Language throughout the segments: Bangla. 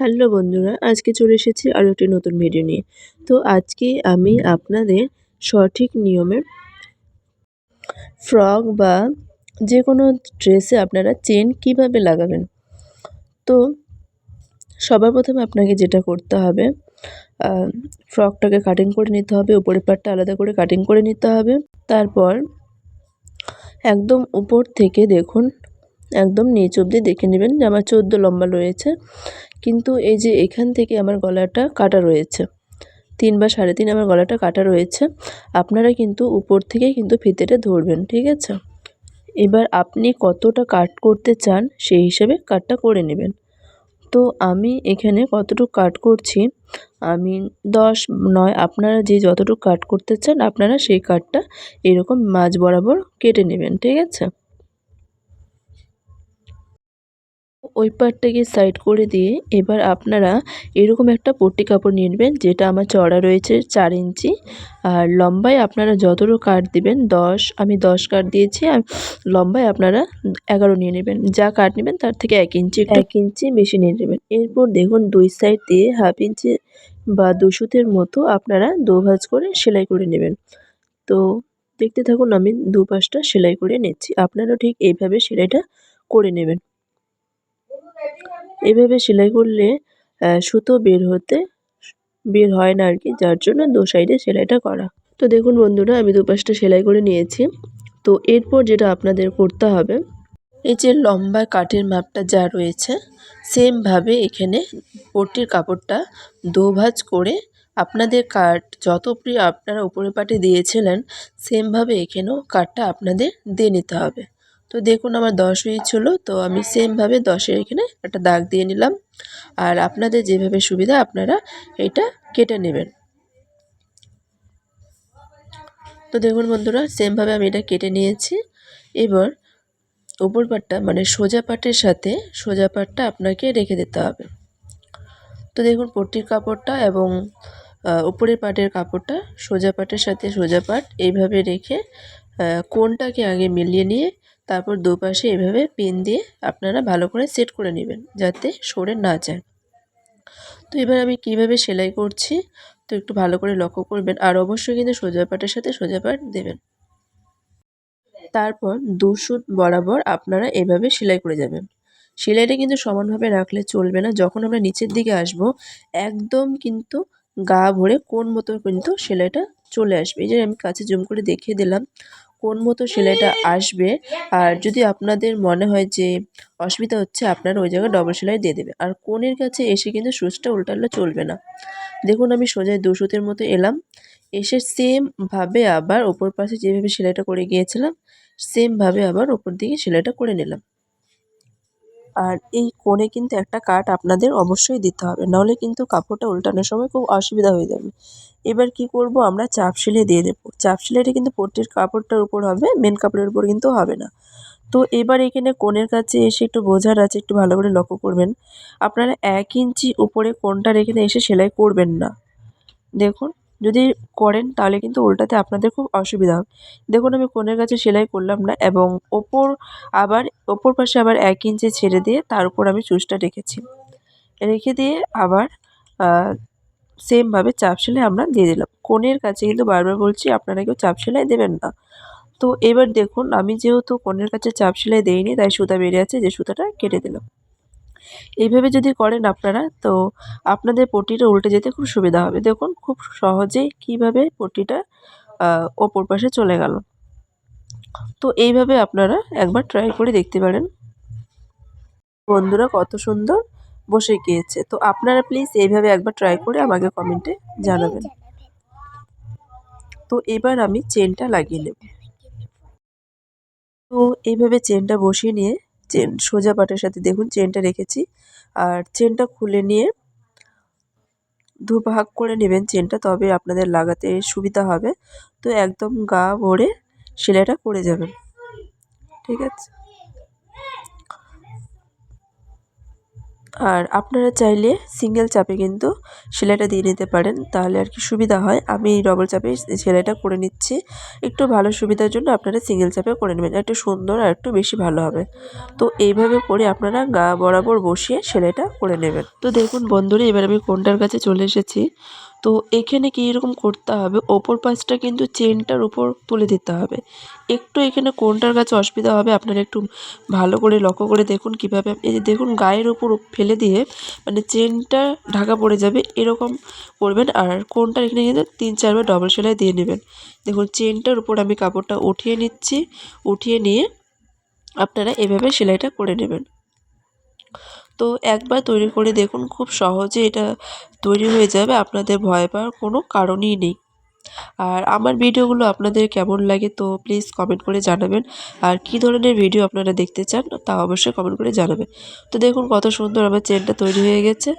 হ্যালো বন্ধুরা, আজকে চলে এসেছি আরও একটি নতুন ভিডিও নিয়ে। তো আজকে আমি আপনাদের সঠিক নিয়মে ফ্রক বা যে কোনো ড্রেসে আপনারা চেন কীভাবে লাগাবেন? তো সবার প্রথমে আপনাকে যেটা করতে হবে ফ্রকটাকে কাটিং করে নিতে হবে, উপরের পাটটা আলাদা করে কাটিং করে নিতে হবে। তারপর একদম উপর থেকে দেখুন, একদম নিচ অবধি দেখে নেবেন যে আমার চোদ্দ লম্বা রয়েছে। কিন্তু এই যে এখান থেকে আমার গলাটা কাটা রয়েছে, তিন বা সাড়ে তিন আমার গলাটা কাটা রয়েছে, আপনারা কিন্তু উপর থেকেই কিন্তু ফিতেটা ধরবেন, ঠিক আছে? এবার আপনি কতটা কাট করতে চান সেই হিসেবে কাটটা করে নেবেন। তো আমি এখানে কতটুকু কাট করছি, আমি দশ, নয়, আপনারা যে যতটুকু কাট করতে চান, আপনারা সেই কাটটা এরকম মাঝ বরাবর কেটে নেবেন, ঠিক আছে? ওই পার্টটাকে সাইড করে দিয়ে এবার আপনারা এরকম একটা পট্টি কাপড় নিয়ে নেবেন, যেটা আমার চড়া রয়েছে চার ইঞ্চি। আর লম্বায় আপনারা যতটুকু কাট দিবেন, দশ, আমি দশ কাট দিয়েছি, আর লম্বায় আপনারা এগারো নিয়ে নেবেন। যা কাট নেবেন, তার থেকে এক ইঞ্চি এক ইঞ্চি বেশি নিয়ে নেবেন। এরপর দেখুন দুই সাইড দিয়ে হাফ ইঞ্চি বা দুশুতের মতো আপনারা দোভাজ করে সেলাই করে নেবেন। তো দেখতে থাকুন, আমি দু পাশটা সেলাই করে নিচ্ছি। আপনারাও ঠিক এইভাবে সেলাইটা করে নেবেন। এভাবে সেলাই করলে সুতো বের হতে বের হয় না আর কি যার জন্য দু সাইডে সেলাইটা করা। তো দেখুন বন্ধুরা, আমি দুপাশটা সেলাই করে নিয়েছি। তো এরপর যেটা আপনাদের করতে হবে, এই যে লম্বা কাঠের মাপটা যা রয়েছে সেমভাবে এখানে পট্টির কাপড়টা দোভাজ করে আপনাদের কাঠ যত প্রিয় আপনারা উপরে পাটে দিয়েছিলেন সেমভাবে এখানেও কাঠটা আপনাদের দিয়ে নিতে হবে। তো দেখুন আমার দশ হয়েছিলো তো আমি সেমভাবে দশের এখানে একটা দাগ দিয়ে নিলাম। আর আপনাদের যেভাবে সুবিধা, আপনারা এটা কেটে নেবেন। তো দেখুন বন্ধুরা সেমভাবে আমি এটা কেটে নিয়েছি। এবার ওপর পাটটা মানে সোজা পাটের সাথে সোজা পাটটা আপনাকে রেখে দিতে হবে। তো দেখুন পট্টির কাপড়টা এবং উপরের পাটের কাপড়টা সোজা পাটের সাথে সোজা পাট এইভাবে রেখে কোনটাকে আগে মিলিয়ে নিয়ে তারপর দুপাশে এভাবে পেন দিয়ে আপনারা ভালো করে সেট করে নেবেন যাতে সরে না যায়। তো এবার আমি কীভাবে সেলাই করছি? তো একটু ভালো করে লক্ষ্য করবেন আর অবশ্যই কিন্তু সোজা পাটের সাথে সোজা পাট দেবেন। তারপর দু সুত বরাবর আপনারা এভাবে সেলাই করে যাবেন। সেলাইটা কিন্তু সমানভাবে রাখলে চলবে না। যখন আমরা নিচের দিকে আসব, একদম কিন্তু গা ভরে কোন মতো কিন্তু সেলাইটা চলে আসবে। এই যে আমি কাছে জুম করে দেখিয়ে দিলাম। কোন মতো সেলাইটা আসবে? আর যদি আপনাদের মনে হয় যে অসুবিধা হচ্ছে, আপনারা ওই জায়গায় ডবল সেলাই দিয়ে দেবে আর কোনের কাছে এসে কিন্তু সুচটা উল্টালে চলবে না। দেখুন, আমি সোজায় দুশোতের মতো এলাম। এসে সেমভাবে আবার ওপর পাশে যেভাবে সেলাইটা করে গিয়েছিলাম, সেমভাবে আবার ওপর দিকে সেলাইটা করে নিলাম। আর এই কোণে কিন্তু একটা কাট আপনাদের অবশ্যই দিতে হবে। নাহলে কিন্তু কাপড়টা উল্টানোর সময় খুব অসুবিধা হয়ে যাবে। এবার কি করব আমরা? চাপ সেলাই দিয়ে দেবো। চাপ সেলাইটা কিন্তু পট্টির কাপড়টার উপর হবে মেন কাপড়ের উপর কিন্তু হবে না। তো এবার এখানে কোণের কাছে এসে একটু বোঝার আছে, একটু ভালো করে লক্ষ্য করবেন। আপনারা এক ইঞ্চি উপরে কোণটার এখানে এসে সেলাই করবেন না। দেখুন যদি করেন, তাহলে কিন্তু উল্টাতে আপনাদের খুব অসুবিধা হবে। দেখুন, আমি কোণের কাছে সেলাই করলাম না এবং ওপর আবার, ওপর পাশে আবার এক ইঞ্চি ছেড়ে দিয়ে তার উপর আমি চুষটা রেখেছি। রেখে দিয়ে আবার সেমভাবে চাপ সেলাই আমরা দিয়ে দিলাম। কোণের কাছে কিন্তু বারবার বলছি, আপনারা কেউ চাপ সেলাই দেবেন না। তো এবার দেখুন, আমি যেহেতু কোণের কাছে চাপ সেলাই দেইনি, তাই সুতা বেরিয়ে আছে, যে সুতাটা কেটে দিলাম। এইভাবে যদি করেন আপনারা, তো আপনাদের পটিটা উল্টে যেতে খুব সুবিধা হবে। দেখুন খুব সহজেই কীভাবে পটিটা ওপর পাশে চলে গেল। তো এইভাবে আপনারা একবার ট্রাই করে দেখতে পারেন। বন্ধুরা কত সুন্দর বসে গিয়েছে। তো আপনারা প্লিজ এইভাবে একবার ট্রাই করে আমাকে কমেন্টে জানাবেন। তো এবার আমি চেনটা লাগিয়ে নেব। তো এইভাবে চেনটা বসিয়ে নিয়ে চেন, সোজা পাটের সাথে দেখুন চেনটা রেখেছি। আর চেনটা খুলে নিয়ে দুভাগ করে নেবেন চেনটা, তবে আপনাদের লাগাতে সুবিধা হবে। তো একদম গা ভরে সেলাইটা করে যাবেন। ঠিক আছে? আর আপনারা চাইলে সিঙ্গেল চাপে কিন্তু সেলাইটা দিয়ে নিতে পারেন, তাহলে আর কি সুবিধা হয়। আমি ডবল চাপে সেলাইটা করে নিচ্ছি। একটু ভালো সুবিধার জন্য আপনারা সিঙ্গেল চাপে করে নেবেন। একটু সুন্দর আর একটু বেশি ভালো হবে। তো এইভাবে করে আপনারা গা বরাবর বসিয়ে সেলাইটা করে নেবেন। তো দেখুন বন্ধুরা, এবার আমি কোনটার কাছে চলে এসেছি? তো এখানে কী এরকম করতে হবে? ওপর পাশটা কিন্তু চেনটার উপর তুলে দিতে হবে। একটু এখানে কোনটার কাছে অসুবিধা হবে আপনারা একটু ভালো করে লক্ষ্য করে দেখুন কীভাবে এই যে দেখুন গায়ের উপর ফেলে দিয়ে মানে চেনটা ঢাকা পড়ে যাবে, এরকম করবেন। আর কোনটা এখানে কিন্তু তিন চারবার ডবল সেলাই দিয়ে নেবেন। দেখুন চেনটার উপর আমি কাপড়টা উঠিয়ে নিচ্ছি, উঠিয়ে নিয়ে আপনারা এভাবে সেলাইটা করে নেবেন। তো একবার তৈরি করে দেখুন, খুব সহজে এটা তৈরি হয়ে যাবে, আপনাদের ভয় পাওয়ার কোনো কারণই নেই। আর আমার ভিডিওগুলো আপনাদের কেমন লাগে তো প্লিজ কমেন্ট করে জানাবেন। আর কী ধরনের ভিডিও আপনারা দেখতে চান, তা অবশ্যই কমেন্ট করে জানাবেন। তো দেখুন, কত সুন্দর আমার চেনটা তৈরি হয়ে গেছে।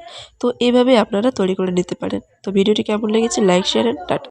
তো এভাবে আপনারা তৈরি করে নিতে পারেন। তো ভিডিওটি কেমন লেগেছে লাইক শেয়ার অ্যান্ড টাটা।